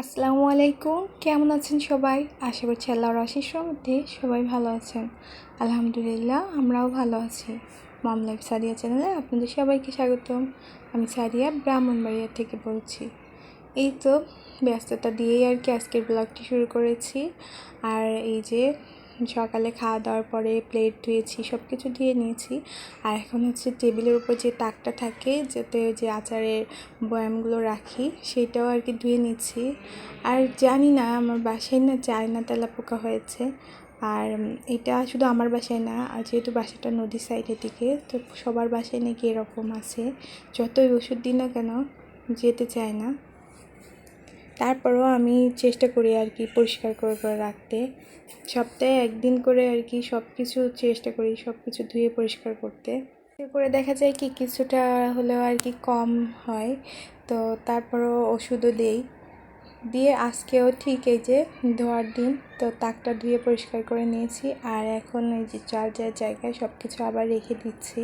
আসসালামু আলাইকুম। কেমন আছেন সবাই? আশা করছি আল্লাহর আশিস মধ্যে সবাই ভালো আছেন। আলহামদুলিল্লাহ, আমরাও ভালো আছি। মামলাইফ সারিয়া চ্যানেলে আপনাদের সবাইকে স্বাগতম। আমি সারিয়া ব্রাহ্মণবাড়িয়া থেকে বলছি। এই তো ব্যস্ততা দিয়েই আর কি আজকের ব্লগটি শুরু করেছি। আর এই যে সকালে খাওয়া দাওয়ার পরে প্লেট ধুয়েছি সব কিছু ধুয়ে নিয়েছি। আর এখন হচ্ছে টেবিলের উপর যে তাকটা থাকে, যাতে যে আচারের বয়ামগুলো রাখি, সেটাও আর কি ধুয়ে নিচ্ছি। আর জানি না, আমার বাসায় না চায়না তেলা পোকা হয়েছে। আর এটা শুধু আমার বাসায় না, আর যেহেতু বাসাটা নদীর সাইডের দিকে, তো সবার বাসায় নাকি এরকম আছে। যতই ওষুধ দিই না কেন, যেতে চায় না। তারপরেও আমি চেষ্টা করি আর কি পরিষ্কার করে করে রাখতে। সপ্তাহে একদিন করে আর কি সব কিছু চেষ্টা করি সব কিছু ধুয়ে পরিষ্কার করতে। করে দেখা যায় কি কিছুটা হলেও আর কি কম হয়, তো তারপরও ওষুধও দেই। দিয়ে আজকেও ঠিক এই যে ধোয়ার দিন, তো তাকটা ধুয়ে পরিষ্কার করে নিয়েছি। আর এখন এই যে চার যার জায়গায় সব কিছু আবার রেখে দিচ্ছি।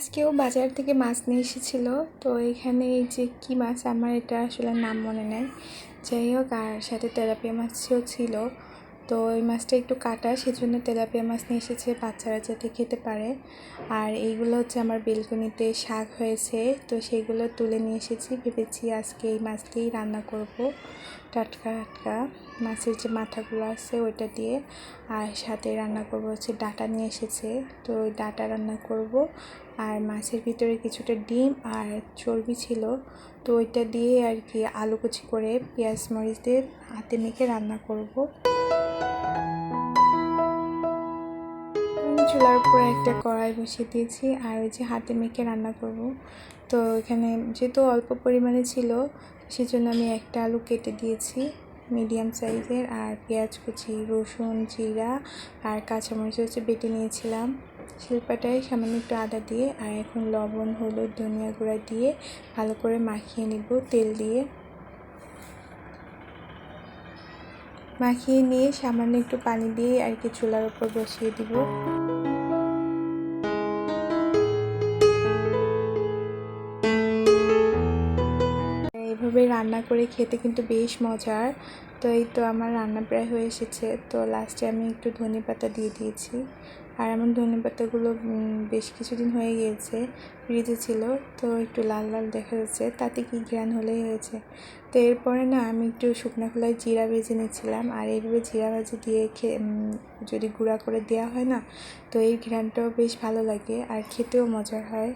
আজকেও বাজার থেকে মাছ নিয়ে এসেছিল, তো এখানে এই যে কী মাছ, আমার এটা আসলে নাম মনে নেই। যাই হোক, আর সাথে তেলাপিয়া মাছও ছিল। তো ওই মাছটা একটু কাটা সেজন্য তেলাপিয়া মাছ নিয়ে এসেছে, বাচ্চারা যাতে খেতে পারে। আর এইগুলো হচ্ছে আমার বেলকনিতে শাক হয়েছে, তো সেগুলো তুলে নিয়ে এসেছি। ভেবেছি আজকে এই মাছ দিয়েই রান্না করব। টাটকা টাটকা মাছের যে মাথাগুলো আছে ওইটা দিয়ে। আর সাথে রান্না করব হচ্ছে ডাটা নিয়ে এসেছে, তো ওই ডাটা রান্না করব। আর মাছের ভিতরে কিছুটা ডিম আর চর্বি ছিল, তো ওইটা দিয়ে আর কি আলু কুচি করে পেঁয়াজ মরিচ দিয়ে হাতে মেখে রান্না করব। চুলার উপরে একটা কড়াই বসিয়ে দিয়েছি আর ওই যে হাতে মেখে রান্না করব। তো এখানে যেহেতু অল্প পরিমাণে ছিল, সেজন্য আমি একটা আলু কেটে দিয়েছি মিডিয়াম সাইজের আর পেঁয়াজ কুচি, রসুন, জিরা আর কাঁচামরিচ হচ্ছে বেটে নিয়েছিলাম। শিল্পাটায় সামান্য একটু আদা দিয়ে আর এখন লবণ, হলুদ, ধনিয়া গুঁড়া দিয়ে ভালো করে মাখিয়ে নিব তেল দিয়ে। মাখিয়ে নিয়ে সামান্য একটু পানি দিয়ে আর কি চুলার উপর বসিয়ে দিব। এইভাবে রান্না করে খেতে কিন্তু বেশ মজার। তো এই তো আমার রান্না প্রায় হয়ে এসেছে। তো লাস্টে আমি একটু ধনে পাতা দিয়ে দিয়েছি। আর আমার ধনে পাতাগুলো বেশ কিছুদিন হয়ে গিয়েছে, ফ্রিজে ছিল। তো একটু লাল লাল দেখা যাচ্ছে। তাতে কি ঘ্রাণ হলেই হয়েছে। তো এরপরে না, আমি একটু শুকনো খোলায় জিরা ভেজে নিয়েছিলাম। আর এইভাবে জিরা ভাজি দিয়ে খেয়ে যদি গুঁড়া করে দেওয়া হয় না, তো এই ঘ্রাণটাও বেশ ভালো লাগে। আর খেতেও মজার হয়।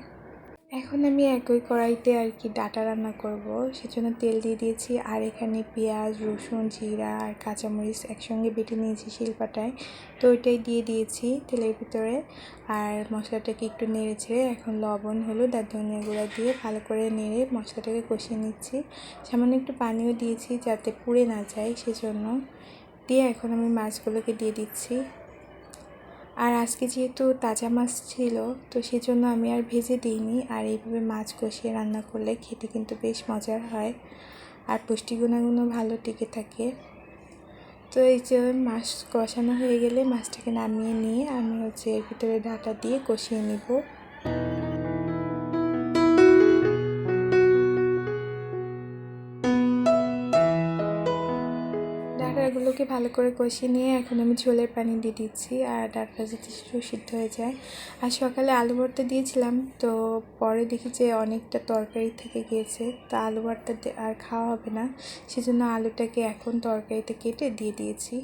এখন আমি একই কড়াইতে আর কি ডাটা রান্না করব। সেজন্য তেল দিয়ে দিয়েছি আর এখানে পেঁয়াজ, রসুন, জিরা আর কাঁচামরিচ একসঙ্গে বেটে নিয়েছি শিলপাটায়। তো ওইটাই দিয়ে দিয়েছি তেলের ভিতরে। আর মশলাটাকে একটু নেড়ে ছেড়ে এখন লবণ, হলুদ আর ধনিয়া গুঁড়া দিয়ে ভালো করে নেড়ে মশলাটাকে কষিয়ে নিচ্ছি। সামান্য একটু পানিও দিয়েছি যাতে পুড়ে না যায়, সেজন্য। দিয়ে এখন আমি মাছগুলোকে দিয়ে দিচ্ছি। আর আজকে যেহেতু তাজা মাছ ছিল, তো সেজন্য আমি আর ভেজে দিইনি। আর এইভাবে মাছ কষিয়ে রান্না করলে খেতে কিন্তু বেশ মজার হয়। আর পুষ্টি গুণাগুণও ভালো টিকে থাকে। তো এই যে মাছ কষানো হয়ে গেলে মাছটাকে নামিয়ে নিয়ে আমি হচ্ছে এর ভিতরে ডাটা দিয়ে কষিয়ে নিব। ডাটাগুলোকে ভালো করে কষিয়ে নিয়ে এখন আমি ঝোলের পানি দিয়ে দিচ্ছি আর ডালটা যাতে সিদ্ধ হয়ে যায়। আর সকালে আলু ভর্তা দিয়েছিলাম, তো পরে দেখি যে অনেকটা তরকারি থেকে গিয়েছে, তা আলু ভর্তা আর খাওয়া হবে না। সেজন্য আলুটাকে এখন তরকারিতে কেটে দিয়ে দিয়েছি।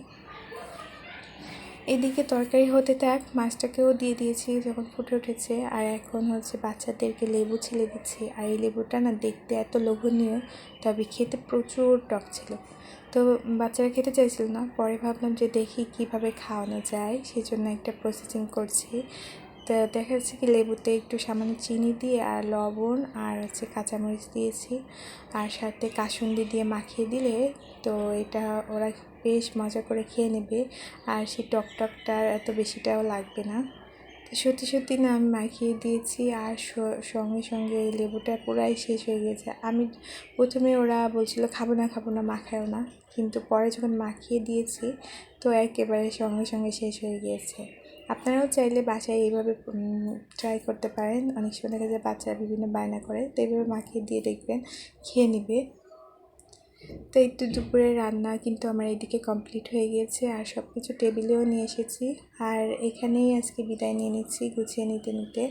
এদিকে তরকারি হতে থাক, মাছটাকেও দিয়ে দিয়েছি যখন ফুটে উঠেছে। আর এখন হচ্ছে বাচ্চাদেরকে লেবু ছিলে দিচ্ছি। আর এই লেবুটা না দেখতে এত লোভনীয়, তবে খেতে প্রচুর টক ছিল। তো বাচ্চারা খেতে চাইছিল না। পরে ভাবলাম যে দেখি কীভাবে খাওয়ানো যায় সেই জন্য একটা প্রসেসিং করছি। তো দেখা যাচ্ছে কি লেবুতে একটু সামান্য চিনি দিয়ে আর লবণ আর হচ্ছে কাঁচামরিচ দিয়েছি। আর সাথে কাসুন্দি দিয়ে মাখিয়ে দিলে তো এটা ওরা বেশ মজা করে খেয়ে নেবে। আর সেই টক টকটা এত বেশিটাও লাগবে না। তো সত্যি সত্যি না আমি মাখিয়ে দিয়েছি আর সঙ্গে সঙ্গে এই লেবুটা পুরাই শেষ হয়ে গেছে। আমি প্রথমে ওরা বলছিল, খাব না খাব না, মাখায়ও না। কিন্তু পরে যখন মাখিয়ে দিয়েছি, তো একেবারে সঙ্গে সঙ্গে শেষ হয়ে গিয়েছে। আপনারাও চাইলে বাসায় এইভাবে ট্রাই করতে পারেন। অনেক সময় দেখা যায় বাচ্চারা বিভিন্ন বায়না করে, তো এইভাবে মাখিয়ে দিয়ে দেখবেন, খেয়ে নেবে। তো একটু দুপুরে রান্না কিন্তু আমার এদিকে কমপ্লিট হয়ে গিয়েছে আর সব কিছু টেবিলেও নিয়ে এসেছি। আর এখানেই আজকে বিদায় নিয়ে নিচ্ছি গুছিয়ে নিতে নিতে।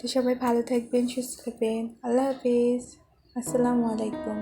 তো সবাই ভালো থাকবেন, সুস্থ থাকবেন। আল্লাহ হাফিজ। আসসালামু আলাইকুম।